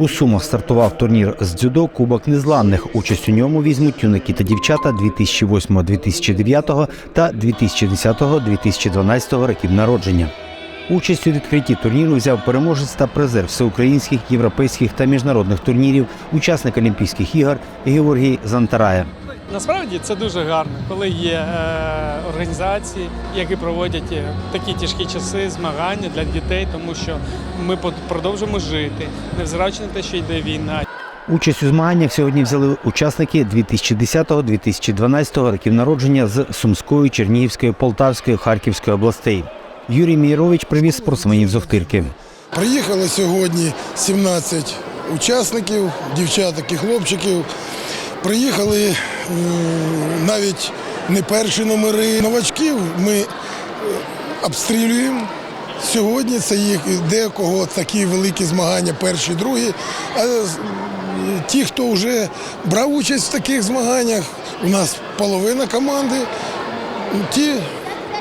У Сумах стартував турнір з дзюдо Кубок Незламних. Участь у ньому візьмуть юнаки та дівчата 2008-2009 та 2010-2012 років народження. Участь у відкритті турніру взяв переможець та призер всеукраїнських, європейських та міжнародних турнірів, учасник Олімпійських ігор Георгій Зантарая. Насправді це дуже гарно, коли є е, організації, які проводять е, такі тяжкі часи, змагання для дітей, тому що ми продовжуємо жити, невзираючи на те, що йде війна. Участь у змаганнях сьогодні взяли учасники 2010-2012 років народження з Сумської, Чернігівської, Полтавської, Харківської областей. Юрій Мірович привіз спортсменів з Охтирки. Приїхало сьогодні 17 учасників, дівчаток і хлопчиків. Приїхали навіть не перші номери новачків. Ми е, обстрілюємо. Сьогодні це їх декого такі великі змагання, перші, другі. А ті, хто вже брав участь в таких змаганнях, у нас половина команди, ті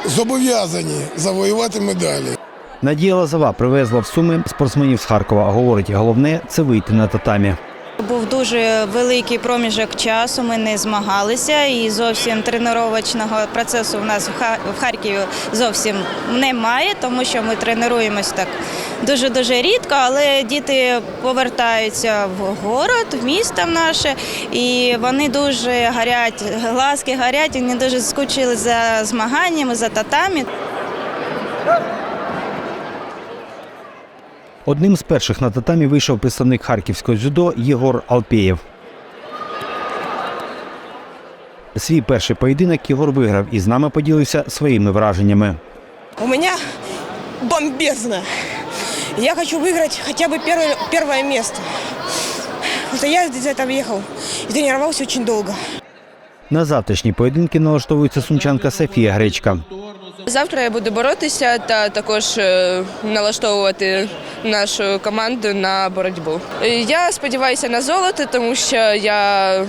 зобов'язані завоювати медалі. Надія Лозова привезла в Суми спортсменів з Харкова. Говорить, головне це вийти на татамі. Дуже великий проміжок часу. Ми не змагалися, і зовсім тренувачного процесу в нас в Ха- в Харкові зовсім немає, тому що ми тренуємось так дуже дуже рідко. Але діти повертаються в город, в місто наше, і вони дуже гарять, глазки гарять. Вони дуже скучили за змаганнями, за татамі. Одним з перших на татамі вийшов представник харківського дзюдо Єгор Алпєєв. Свій перший поєдинок Єгор виграв і з нами поділився своїми враженнями. У меня бомбезно. Я хочу выиграть хотя бы первое, первое место. Вот я за это ехал и тренировался очень долго. На завтрашні поєдинки налаштовується сумчанка Софія Гречка. Завтра я буду боротися та також е, налаштовувати нашу команду на боротьбу. Е, Я сподіваюся на золото, тому що я е,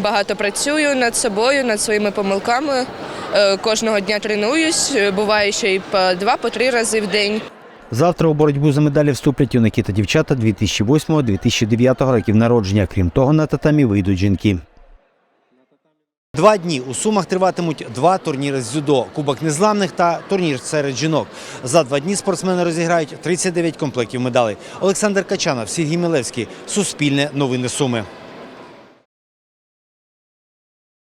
багато працюю над собою, над своїми помилками. Кожного дня тренуюсь, буває ще й по два, по три рази в день. Завтра у боротьбу за медалі вступлять юнаки та дівчата 2008-2009 років народження. Крім того, на татамі вийдуть жінки. Два дні у Сумах триватимуть два турніри з дзюдо – Кубок Незламних та турнір серед жінок. За два дні спортсмени розіграють 39 комплектів медалей. Олександр Качанов, Сергій Мілевський. Суспільне новини Суми.